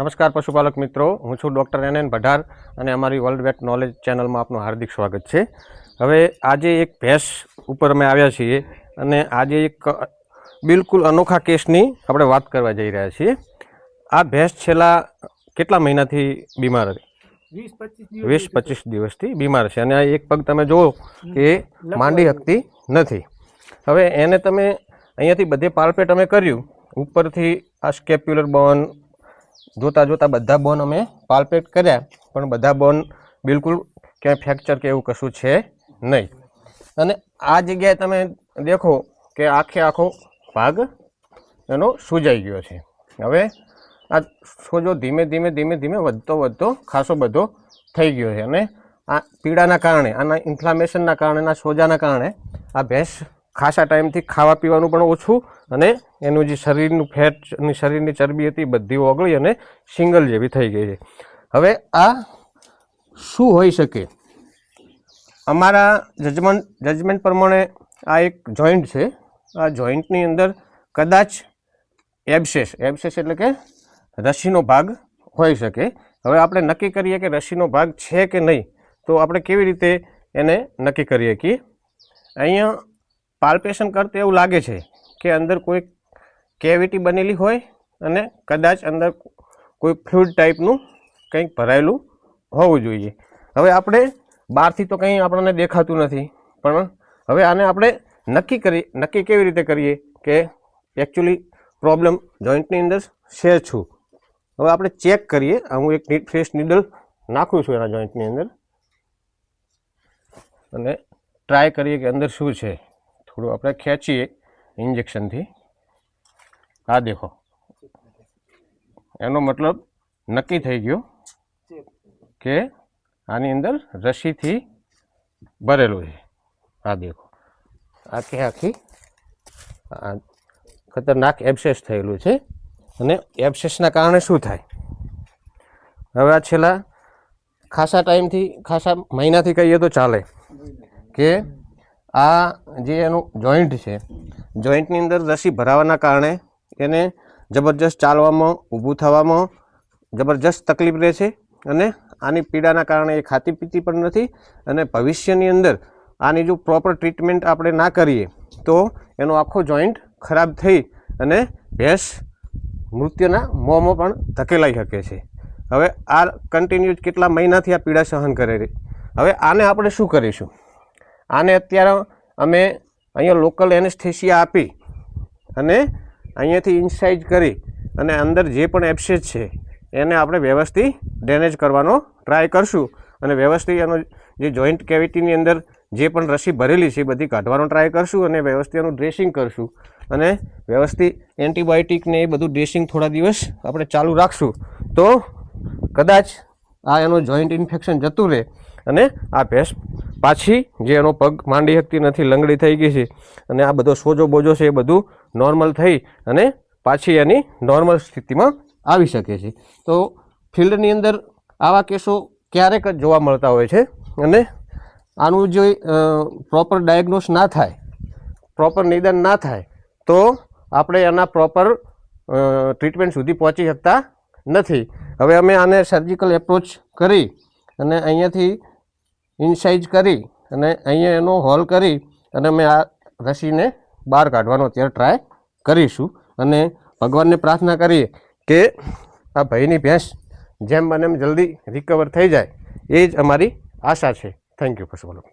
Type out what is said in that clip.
નમસ્કાર પશુપાલક મિત્રો. હું છું ડૉક્ટર એન એન ભઢાર અને અમારી વર્લ્ડ વેટ નોલેજ ચેનલમાં આપનું હાર્દિક સ્વાગત છે. હવે આજે એક ભેંસ ઉપર અમે આવ્યા છીએ અને આજે એક બિલકુલ અનોખા કેસની આપણે વાત કરવા જઈ રહ્યા છીએ. આ ભેંસ છેલ્લા કેટલા મહિનાથી બીમાર હતી વીસ પચીસ દિવસથી બીમાર છે. અને આ એક પગ તમે જુઓ કે માંડી હકતી નથી. હવે એને તમે અહીંયાથી બધે પાલપેટ અમે કર્યું. ઉપરથી આ સ્કેપ્યુલર બોન જોતા જોતા બધા બોન અમે પાલ્પેટ કર્યા, પણ બધા બોન બિલકુલ ક્યાંય ફ્રેક્ચર કે એવું કશું છે નહીં. અને આ જગ્યાએ તમે દેખો કે આખે આખો ભાગ એનો સૂજાઈ ગયો છે. હવે આ સોજો ધીમે ધીમે ધીમે ધીમે વધતો વધતો ખાસો બધો થઈ ગયો છે. અને આ પીડાના કારણે, આના ઇન્ફ્લામેશનના કારણે આ સોજાના કારણે આ ભેંસ ખાસા ટાઈમથી ખાવા પીવાનું પણ ઓછું અને એનું જે શરીરનું ફેટ અને શરીરની ચરબી હતી બધી ઓગળી અને સિંગલ જેવી થઈ ગઈ છે. હવે આ શું હોઈ શકે? અમારા જજમેન્ટ જજમેન્ટ પ્રમાણે આ એક જોઈન્ટ છે. આ જોઈન્ટની અંદર કદાચ એબસેસ એબસેસ એટલે કે રસીનો ભાગ હોઈ શકે. હવે આપણે નક્કી કરીએ કે રસીનો ભાગ છે કે નહીં, તો આપણે કેવી રીતે એને નક્કી કરીએ કે અહીંયા પાલ્પેશન કરતાં એવું લાગે છે કે અંદર કોઈ કેવિટી બનેલી હોય અને કદાચ અંદર કોઈ ફ્લુઇડ ટાઈપનું કંઈક ભરાયેલું હોવું જોઈએ. હવે આપણે બહારથી તો કંઈ આપણને દેખાતું નથી, પણ હવે આને આપણે નક્કી કરી, નક્કી કેવી રીતે કરીએ કે એકચ્યુઅલી પ્રોબ્લેમ જોઈન્ટની અંદર છે છું. હવે આપણે ચેક કરીએ, હું એક ફ્રેશ નીડલ નાખું છું એના જોઈન્ટની અંદર. અને ટ્રાય કરીએ કે અંદર શું છે. થોડું આપણે ખેંચીએ ઇન્જેક્શનથી આ દેખો એનો મતલબ નક્કી થઈ ગયો કે આની અંદર રસીથી ભરેલું છે આ દેખો આખી આખી ખતરનાક એબસેસ થયેલું છે અને એબસેસના કારણે શું થાય હવે આ છેલ્લા ખાસા ટાઈમથી ખાસા મહિનાથી કહીએ તો ચાલે કે આ જે એનું જોઈન્ટ છે જોઈન્ટની અંદર રસી ભરાવાના કારણે એને જબરજસ્ત ચાલવામાં, ઊભું થવામાં જબરજસ્ત તકલીફ રહે છે અને આની પીડાના કારણે એ ખાતી પીતી પણ નથી અને ભવિષ્યની અંદર આની જો પ્રોપર ટ્રીટમેન્ટ આપણે ના કરીએ, તો એનો આખો જોઈન્ટ ખરાબ થઈ અને ભેંસ મૃત્યુના મોંમાં પણ ધકેલાઈ શકે છે. હવે આ કન્ટિન્યુ કેટલા મહિનાથી આ પીડા સહન કરે હવે આને આપણે શું કરીશું? આને અત્યારે અમે અહીંયા લોકલ એનેસ્થેસિયા આપી અને અહીંયાથી ઇન્સાઇઝ કરી અને અંદર જે પણ એપ્સેસ છે, એને આપણે વ્યવસ્થિત ડેનેજ કરવાનો ટ્રાય કરશું. અને વ્યવસ્થિત એનો જે જોઈન્ટ કેવિટીની અંદર જે પણ રસી ભરેલી છે બધી કાઢવાનો ટ્રાય કરશું અને વ્યવસ્થિત એનું ડ્રેસિંગ કરશું. અને વ્યવસ્થિત એન્ટીબાયોટિક ને એ બધું ડ્રેસિંગ થોડા દિવસ આપણે ચાલુ રાખશું. તો કદાચ આ એનું જોઈન્ટ ઇન્ફેક્શન જતું રહે અને આ ભેંસ પાછી જે એનો પગ માંડી શકતી નથી, લંગડી થઈ ગઈ છે અને આ બધો સોજો બોજો છે એ બધું નોર્મલ થઈ અને પાછી એની નોર્મલ સ્થિતિમાં આવી શકે છે. તો ફિલ્ડની અંદર આવા કેસો ક્યારેક જ જોવા મળતા હોય છે અને આનું જો પ્રોપર ડાયગ્નોસ ના થાય પ્રોપર નિદાન ના થાય, તો આપણે એના પ્રોપર ટ્રીટમેન્ટ સુધી પહોંચી શકતા નથી. હવે અમે આને સર્જિકલ એપ્રોચ કરી અને અહીંયાથી ઇન્સાઇઝ કરી અને અહીંયા એનો હોલ કરી અને અમે આ રસીને બહાર કાઢવાનો અત્યારે ટ્રાય કરીશું. અને ભગવાનને પ્રાર્થના કરીએ કે આ ભાઈની ભેંસ જેમ બને એમ જલ્દી રિકવર થઈ જાય. એ જ અમારી આશા છે. થેન્ક યુ પશુપાલક.